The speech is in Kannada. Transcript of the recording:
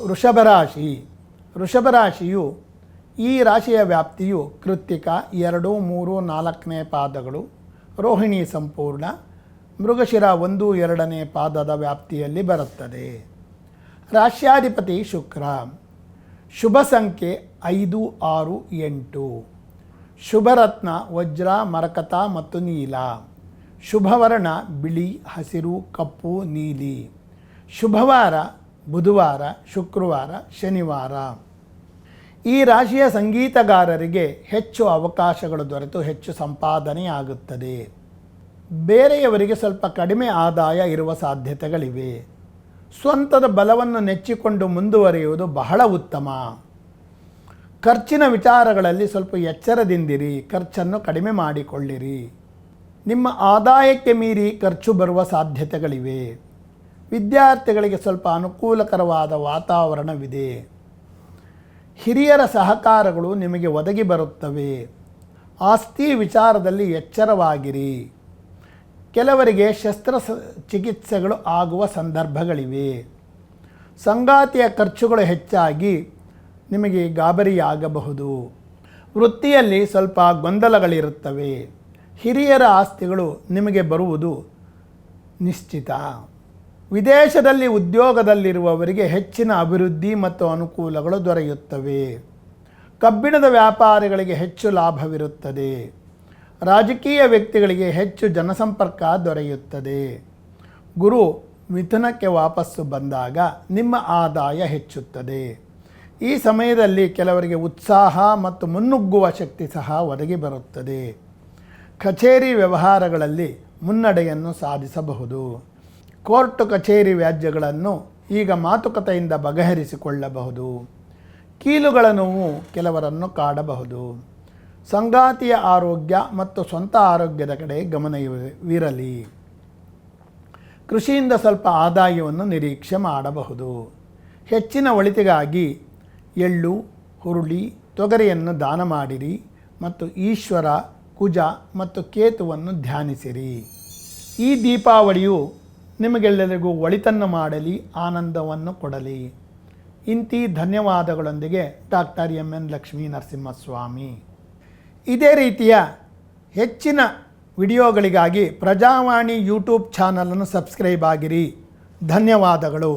ವೃಷಭರಾಶಿ. ವೃಷಭರಾಶಿಯು ಈ ರಾಶಿಯ ವ್ಯಾಪ್ತಿಯು ಕೃತ್ತಿಕ ಎರಡು, ಮೂರು, ನಾಲ್ಕನೇ ಪಾದಗಳು. ರೋಹಿಣಿ ಸಂಪೂರ್ಣ. ಮೃಗಶಿರ ಒಂದು, ಎರಡನೇ ಪಾದದ ವ್ಯಾಪ್ತಿಯಲ್ಲಿ ಬರುತ್ತದೆ. ರಾಶ್ಯಾಧಿಪತಿ ಶುಕ್ರ. ಶುಭ ಸಂಖ್ಯೆ ಐದು, ಆರು, ಎಂಟು. ಶುಭರತ್ನ, ವಜ್ರ, ಮರಕತ ಮತ್ತು ನೀಲ. ಶುಭವರ್ಣ ಬಿಳಿ, ಹಸಿರು, ಕಪ್ಪು, ನೀಲಿ. ಶುಭವಾರ ಬುಧವಾರ, ಶುಕ್ರವಾರ, ಶನಿವಾರ. ಈ ರಾಶಿಯ ಸಂಗೀತಗಾರರಿಗೆ ಹೆಚ್ಚು ಅವಕಾಶಗಳು ದೊರೆತು, ಹೆಚ್ಚು ಸಂಪಾದನೆಯಾಗುತ್ತದೆ ಬೇರೆಯವರಿಗೆ ಸ್ವಲ್ಪ ಕಡಿಮೆ ಆದಾಯ ಇರುವ ಸಾಧ್ಯತೆಗಳಿವೆ. ಸ್ವಂತದ ಬಲವನ್ನು ನೆಚ್ಚಿಕೊಂಡು ಮುಂದುವರಿಯುವುದು ಬಹಳ ಉತ್ತಮ. ಖರ್ಚಿನ ವಿಚಾರಗಳಲ್ಲಿ ಸ್ವಲ್ಪ ಎಚ್ಚರದಿಂದಿರಿ, ಖರ್ಚನ್ನು ಕಡಿಮೆ ಮಾಡಿಕೊಳ್ಳಿರಿ. ನಿಮ್ಮ ಆದಾಯಕ್ಕೆ ಮೀರಿ ಖರ್ಚು ಬರುವ ಸಾಧ್ಯತೆಗಳಿವೆ. ವಿದ್ಯಾರ್ಥಿಗಳಿಗೆ ಸ್ವಲ್ಪ ಅನುಕೂಲಕರವಾದ ವಾತಾವರಣವಿದೆ. ಹಿರಿಯರ ಸಹಕಾರಗಳು ನಿಮಗೆ ಒದಗಿ ಬರುತ್ತವೆ. ಆಸ್ತಿ ವಿಚಾರದಲ್ಲಿ ಎಚ್ಚರವಾಗಿರಿ. ಕೆಲವರಿಗೆ ಶಸ್ತ್ರ ಚಿಕಿತ್ಸೆಗಳು ಆಗುವ ಸಂದರ್ಭಗಳಿವೆ. ಸಂಗಾತಿಯ ಖರ್ಚುಗಳು ಹೆಚ್ಚಾಗಿ ನಿಮಗೆ ಗಾಬರಿಯಾಗಬಹುದು. ವೃತ್ತಿಯಲ್ಲಿ ಸ್ವಲ್ಪ ಗೊಂದಲಗಳಿರುತ್ತವೆ. ಹಿರಿಯರ ಆಸ್ತಿಗಳು ನಿಮಗೆ ಬರುವುದು ನಿಶ್ಚಿತ. ವಿದೇಶದಲ್ಲಿ ಉದ್ಯೋಗದಲ್ಲಿರುವವರಿಗೆ ಹೆಚ್ಚಿನ ಅಭಿವೃದ್ಧಿ ಮತ್ತು ಅನುಕೂಲಗಳು ದೊರೆಯುತ್ತವೆ. ಕಬ್ಬಿಣದ ವ್ಯಾಪಾರಿಗಳಿಗೆ ಹೆಚ್ಚು ಲಾಭವಿರುತ್ತದೆ. ರಾಜಕೀಯ ವ್ಯಕ್ತಿಗಳಿಗೆ ಹೆಚ್ಚು ಜನಸಂಪರ್ಕ ದೊರೆಯುತ್ತದೆ. ಗುರು ಮಿಥುನಕ್ಕೆ ವಾಪಸ್ಸು ಬಂದಾಗ ನಿಮ್ಮ ಆದಾಯ ಹೆಚ್ಚುತ್ತದೆ. ಈ ಸಮಯದಲ್ಲಿ ಕೆಲವರಿಗೆ ಉತ್ಸಾಹ ಮತ್ತು ಮುನ್ನುಗ್ಗುವ ಶಕ್ತಿ ಸಹ ಒದಗಿ ಬರುತ್ತದೆ. ಕಚೇರಿ ವ್ಯವಹಾರಗಳಲ್ಲಿ ಮುನ್ನಡೆಯನ್ನು ಸಾಧಿಸಬಹುದು. ಕೋರ್ಟ್ ಕಚೇರಿ ವ್ಯಾಜ್ಯಗಳನ್ನು ಈಗ ಮಾತುಕತೆಯಿಂದ ಬಗೆಹರಿಸಿಕೊಳ್ಳಬಹುದು. ಕೀಲುಗಳ ನೋವು ಕೆಲವರನ್ನು ಕಾಡಬಹುದು. ಸಂಗಾತಿಯ ಆರೋಗ್ಯ ಮತ್ತು ಸ್ವಂತ ಆರೋಗ್ಯದ ಕಡೆ ಗಮನವಿರಲಿ ಕೃಷಿಯಿಂದ ಸ್ವಲ್ಪ ಆದಾಯವನ್ನು ನಿರೀಕ್ಷೆ ಮಾಡಬಹುದು. ಹೆಚ್ಚಿನ ಒಳಿತಿಗಾಗಿ ಎಳ್ಳು, ಹುರುಳಿ, ತೊಗರಿಯನ್ನು ದಾನ ಮಾಡಿರಿ ಮತ್ತು ಈಶ್ವರ, ಕುಜ ಮತ್ತು ಕೇತುವನ್ನು ಧ್ಯಾನಿಸಿರಿ. ಈ ದೀಪಾವಳಿಯು ನಿಮಗೆಲ್ಲರಿಗೂ ಒಳಿತನ್ನು ಮಾಡಲಿ, ಆನಂದವನ್ನು ಕೊಡಲಿ. ಇಂತಿ ಧನ್ಯವಾದಗಳೊಂದಿಗೆ doctor M N Lakshmi Narasimhaswamy. ಇದೇ ರೀತಿಯ ಹೆಚ್ಚಿನ ವಿಡಿಯೋಗಳಿಗಾಗಿ ಪ್ರಜಾವಾಣಿ ಯೂಟ್ಯೂಬ್ ಚಾನಲನ್ನು ಸಬ್ಸ್ಕ್ರೈಬ್ ಆಗಿರಿ. ಧನ್ಯವಾದಗಳು.